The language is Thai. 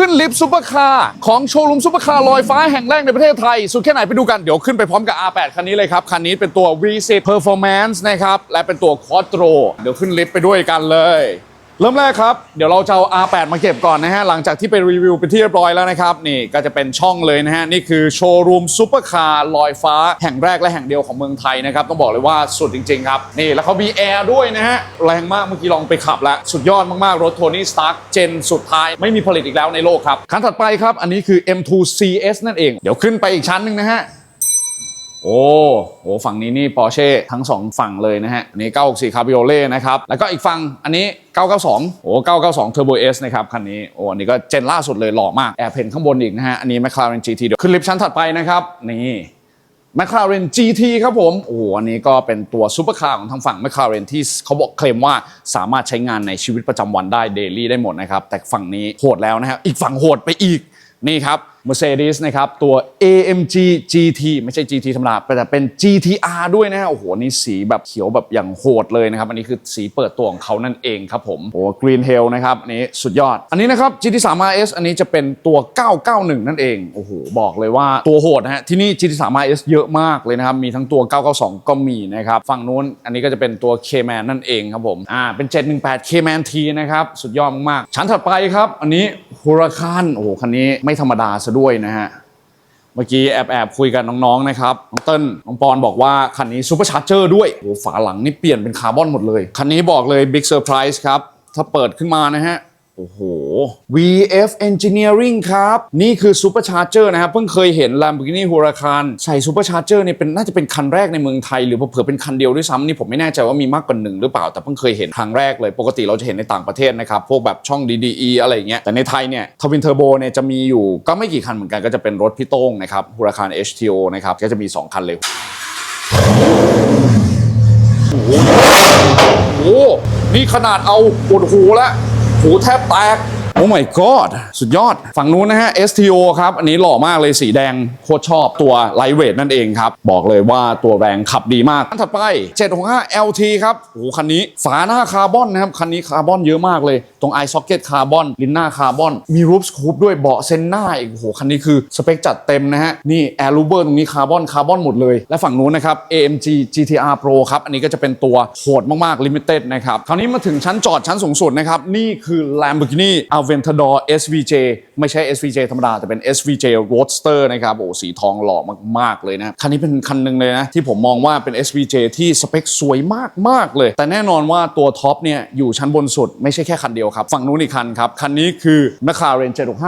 ขึ้นลิฟต์ซูเปอร์คาร์ของโชว์รูมซูเปอร์คาร์ลอยฟ้าแห่งแรกในประเทศไทย สุดแค่ไหนไปดูกัน เดี๋ยวขึ้นไปพร้อมกับ R8 คันนี้เลยครับ คันนี้เป็นตัว V10 Performance นะครับ และเป็นตัว Quattro เดี๋ยวขึ้นลิฟต์ไปด้วยกันเลย เริ่มแรกครับ เดี๋ยวเราจะเอา R8 มาเก็บก่อนนะฮะ หลังจากที่ไปรีวิวไปที่เรียบร้อยแล้วนะครับ นี่ก็จะเป็นช่องเลยนะฮะ นี่คือโชว์รูมซุปเปอร์คาร์ลอยฟ้าแห่งแรกและแห่งเดียวของเมืองไทยนะครับ ต้องบอกเลยว่าสุดจริง ๆ ครับ นี่แล้วเขามีแอร์ด้วยนะฮะ แรงมากเมื่อกี้ลองไปขับแล้ว สุดยอดมาก ๆ รถโทนี่สตาร์เจนสุดท้ายไม่มีผลิตอีกแล้วในโลกครับคันถัดไปครับอันนี้คือ M2 CS นั่นเอง เดี๋ยวขึ้นไปอีกชั้นหนึ่งนะฮะ โอ้โหฝั่งนี้นี่ปอร์เช่ทั้งสองฝั่งเลยนะฮะอันนี้964 Cabriolet นะครับ แล้วก็อีกฝั่งอันนี้ 992โอ้992 Turbo S นะครับ คันนี้ โอ้อันนี้ก็เจนล่าสุดเลยหล่อมาก แอบเห็นข้างบนอีกนะฮะ อันนี้ McLaren GT เดี๋ยวขึ้นลิฟต์ชั้นถัดไปนะครับ นี่ McLaren GT ครับผม โอ้โห อันนี้ก็เป็นตัวซูเปอร์คาร์ของทางฝั่ง McLaren ที่เขาบอกเคลมว่าสามารถใช้งานในชีวิตประจำวันได้เดลี่ได้หมดนะครับแต่ฝั่งนี้โหดแล้วนะครับอีกฝั่งโหดไปอีกนี่ครับ Mercedes นะครับตัว AMG GT ไม่ใช่ GT ธรรมดาแต่เป็น GTR ด้วยนะฮะโอ้โหนี่สีแบบเขียวแบบอย่างโหดเลยนะครับ อันนี้คือสีเปิดตัวของเขานั่นเองครับผมโอ้ Green Hell นะครับอันนี้สุดยอด อันนี้นะครับ GT3 RS อันนี้จะเป็นตัว 991 นั่นเอง โอ้โห บอกเลยว่าตัวโหดนะฮะที่นี่ GT3 RS เยอะมากเลยนะครับ มีทั้งตัว 992 ก็มีนะครับฝั่งนู้นอันนี้ก็จะเป็นตัว K-Man นั่นเองครับผมอ่าเป็น 718 K-Man T นะครับสุดยอดมากๆชั้นถัดไปครับ อันนี้ ฮูราคานโอ้โหคันนี้ไม่ธรรมดาซะด้วยนะฮะเมื่อกี้แอบแอบคุยกับน้องๆนะครับน้องเติ้ลน้องปอนบอกว่าคันนี้ซูเปอร์ชาร์เจอร์ด้วยโอ้ฝาหลังนี่เปลี่ยนเป็นคาร์บอนหมดเลย คันนี้บอกเลยบิ๊กเซอร์ไพรส์ครับ ถ้าเปิดขึ้นมานะฮะ โอ้โห VF Engineering ครับ นี่คือซูเปอร์ชาร์เจอร์นะครับ เพิ่งเคยเห็น Lamborghini Huracan ใส่ซูเปอร์ชาร์เจอร์เนี่ยเป็นน่าจะเป็นคันแรกในเมืองไทย หรือเผื่อเป็นคันเดียวด้วยซ้ำนี่ผมไม่แน่ใจว่ามีมากกว่าหนึ่งหรือเปล่า แต่เพิ่งเคยเห็นครั้งแรกเลย ปกติเราจะเห็นในต่างประเทศนะครับ พวกแบบช่อง DDE อะไรอย่างเงี้ยแต่ในไทยเนี่ยทวินเทอร์โบเนี่ยจะมีอยู่ก็ไม่กี่คันเหมือนกันก็จะเป็นรถพี่โต้งนะครับ Huracan HTO นะครับก็จะมีสองคันเลยโอ้โหนี่ขนาดเอาปวดหูแล้ว หูแทบแตก โอ้ my god สุดยอด ฝั่งนู้นนะฮะ STO ครับ อันนี้หล่อมากเลยสีแดง โคตรชอบตัวไลท์เวทนั่นเองครับ บอกเลยว่าตัวแรงขับดีมากอันถัดไป 765 LT ครับโอ้คันนี้ฝาหน้าคาร์บอนนะครับ คันนี้คาร์บอนเยอะมากเลย ตรง eye socket คาร์บอนลิ้นหน้าคาร์บอน มีรูฟสคูปด้วยเบาะเซนหน้าอีกโอ้โหคันนี้คือสเปคจัดเต็มนะฮะนี่แอร์ลูเบอร์ตรงนี้คาร์บอนคาร์บอนหมดเลยและฝั่งนู้นนะครับ AMG GTR Pro ครับอันนี้ก็จะเป็นตัวโหดมากๆ Limited นะครับคราวนี้มาถึงชั้นจอดชั้นสูงสุดนะครับนี่คือ Lamborghini Aventador SVJ ไม่ใช่ SVJ ธรรมดา แต่เป็น SVJ Roadster นะครับ โอ้สีทองหล่อมาก ๆ เลยนะ คันนี้เป็นคันหนึ่งเลยนะ ที่ผมมองว่าเป็น SVJ ที่สเปคสวยมาก ๆ เลย แต่แน่นอนว่าตัวท็อปเนี่ย อยู่ชั้นบนสุด ไม่ใช่แค่คันเดียวครับ ฝั่งนู้นอีกคันครับ คันนี้คือ McLaren 765